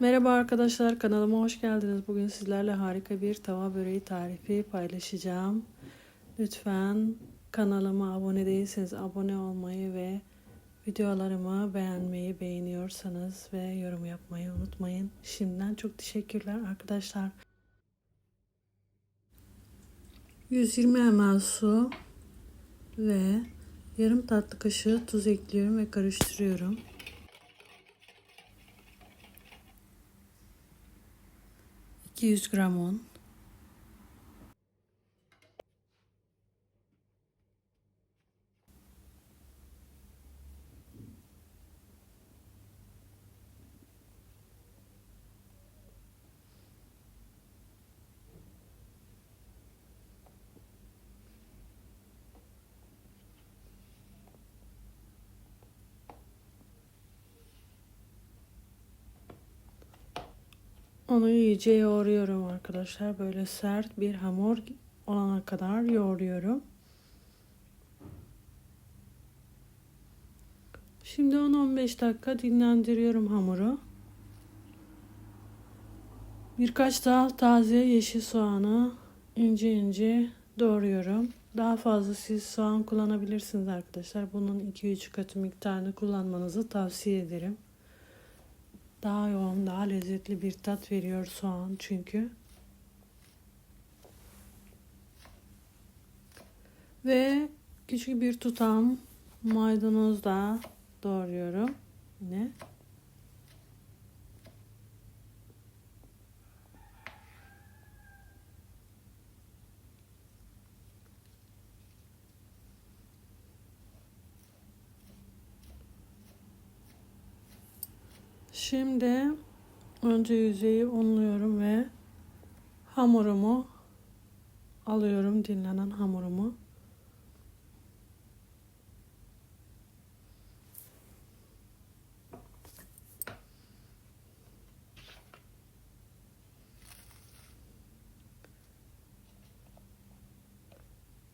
Merhaba arkadaşlar kanalıma hoş geldiniz. Bugün sizlerle harika bir tava böreği tarifi paylaşacağım. Lütfen kanalıma abone değilseniz abone olmayı ve videolarımı beğenmeyi beğeniyorsanız ve yorum yapmayı unutmayın. Şimdiden çok teşekkürler arkadaşlar. 120 ml su ve yarım tatlı kaşığı tuz ekliyorum ve karıştırıyorum. 200 gram un. Onu iyice yoğuruyorum arkadaşlar. Böyle sert bir hamur olana kadar yoğuruyorum. Şimdi 10-15 dakika dinlendiriyorum hamuru. Birkaç daha taze yeşil soğanı ince ince doğruyorum. Daha fazla siz soğan kullanabilirsiniz arkadaşlar. Bunun 2-3 katı miktarını kullanmanızı tavsiye ederim. Daha yoğun, daha lezzetli bir tat veriyor soğan çünkü. Ve küçük bir tutam maydanoz da doğruyorum. Yine. Şimdi önce yüzeyi unluyorum ve hamurumu alıyorum dinlenen hamurumu.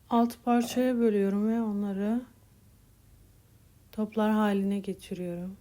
Alt parçaya bölüyorum ve onları toplar haline getiriyorum.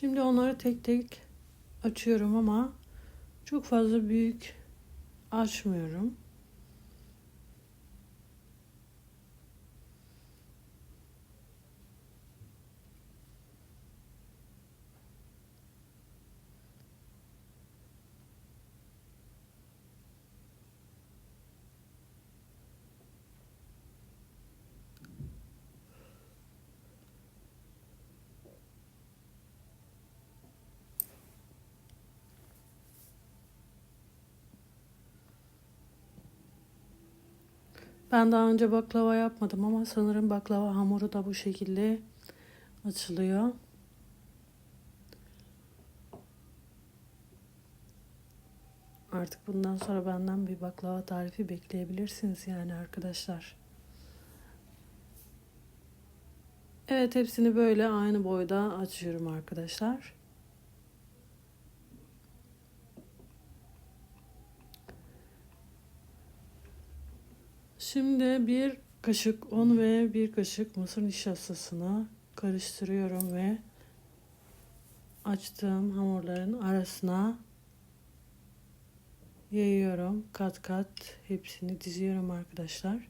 Şimdi onları tek tek açıyorum ama çok fazla büyük açmıyorum. Ben daha önce baklava yapmadım ama sanırım baklava hamuru da bu şekilde açılıyor. Artık bundan sonra benden bir baklava tarifi bekleyebilirsiniz yani arkadaşlar. Evet hepsini böyle aynı boyda açıyorum arkadaşlar. Şimdi bir kaşık un ve bir kaşık mısır nişastasını karıştırıyorum ve açtığım hamurların arasına yayıyorum. Kat kat hepsini diziyorum arkadaşlar.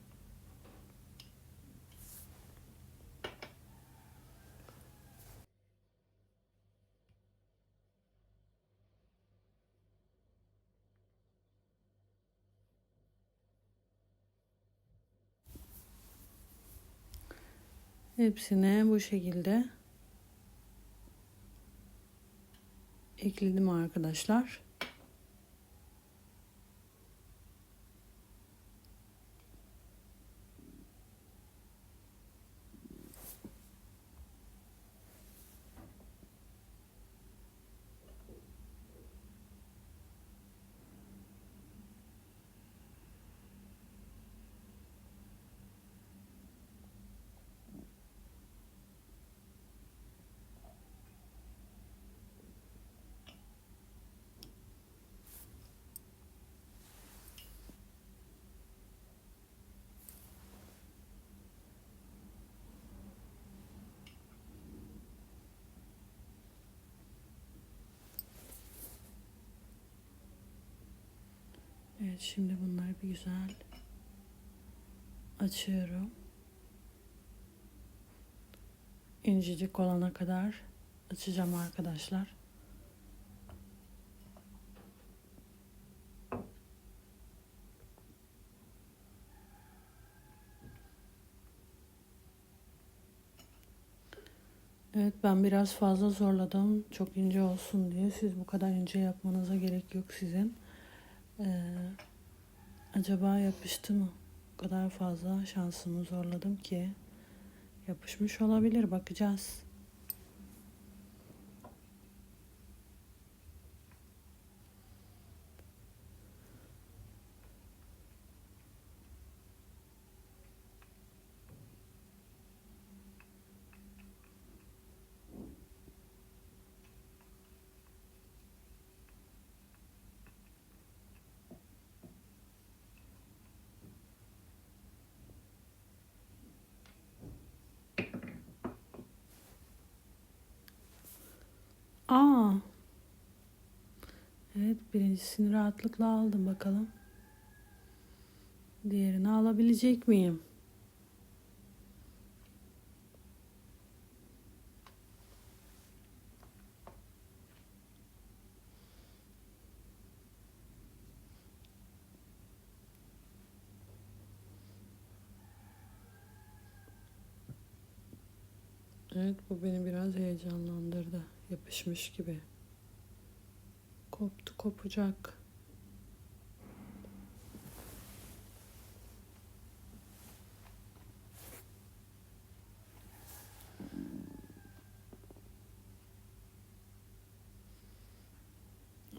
Hepsine bu şekilde ekledim arkadaşlar. Evet şimdi bunları bir güzel açıyorum. İncecik olana kadar açacağım arkadaşlar. Evet ben biraz fazla zorladım. Çok ince olsun diye. Siz bu kadar ince yapmanıza gerek yok sizin. Ee, acaba yapıştı mı? O kadar fazla şansımı zorladım ki. Yapışmış olabilir. Bakacağız. Aa. Evet birincisini rahatlıkla aldım bakalım. Diğerini alabilecek miyim? Evet bu beni biraz heyecanlandırdı. Yapışmış gibi. Koptu kopacak.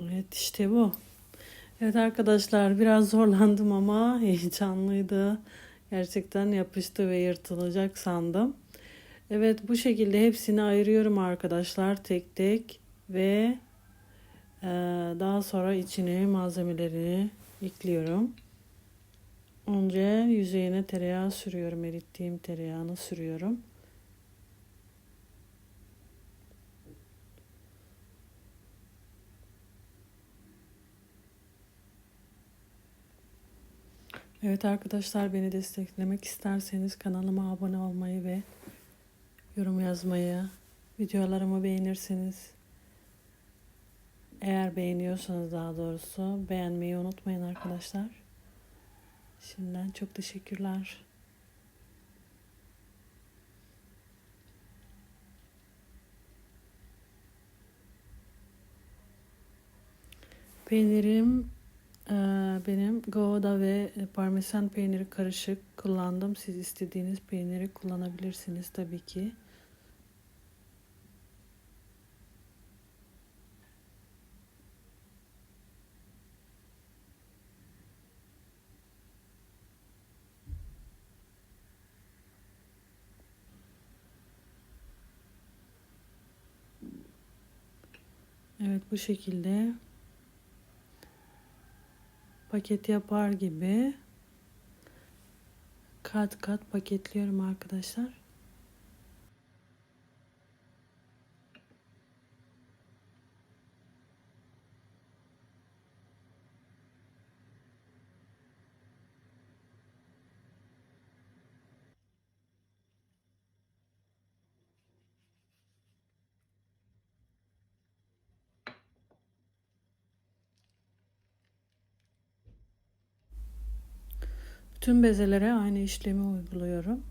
Evet işte bu. Evet arkadaşlar biraz zorlandım ama heyecanlıydı. Gerçekten yapıştı ve yırtılacak sandım. Evet bu şekilde hepsini ayırıyorum arkadaşlar tek tek ve e, daha sonra içine malzemelerini ekliyorum. Önce yüzeyine tereyağı sürüyorum. Erittiğim tereyağını sürüyorum. Evet arkadaşlar beni desteklemek isterseniz kanalıma abone olmayı ve yorum yazmayı, videolarımı beğenirseniz eğer beğeniyorsanız daha doğrusu beğenmeyi unutmayın arkadaşlar. Şimdiden çok teşekkürler. Peynirim e, benim Gouda ve parmesan peyniri karışık kullandım. Siz istediğiniz peyniri kullanabilirsiniz tabii ki. Evet bu şekilde paket yapar gibi kat kat paketliyorum arkadaşlar. Bütün bezelere aynı işlemi uyguluyorum.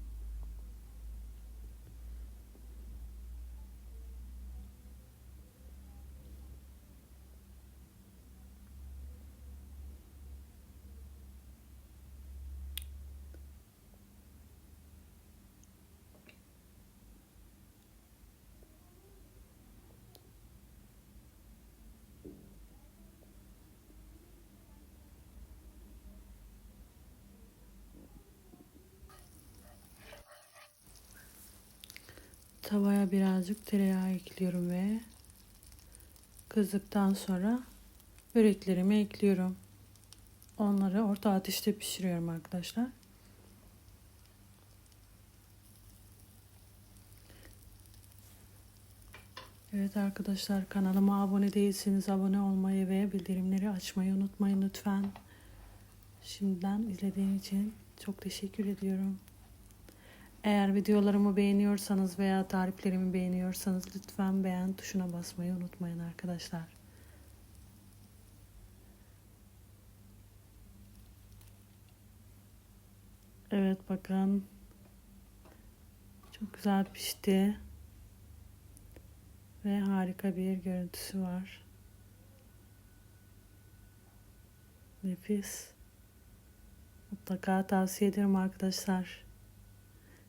Tavaya birazcık tereyağı ekliyorum ve kızdıktan sonra böreklerimi ekliyorum. Onları orta ateşte pişiriyorum arkadaşlar. Evet arkadaşlar kanalıma abone değilseniz abone olmayı ve bildirimleri açmayı unutmayın lütfen. Şimdiden izlediğin için çok teşekkür ediyorum. Eğer videolarımı beğeniyorsanız veya tariflerimi beğeniyorsanız lütfen beğen tuşuna basmayı unutmayın arkadaşlar. Evet bakın. Çok güzel pişti. Ve harika bir görüntüsü var. Nefis. Mutlaka tavsiye ederim arkadaşlar.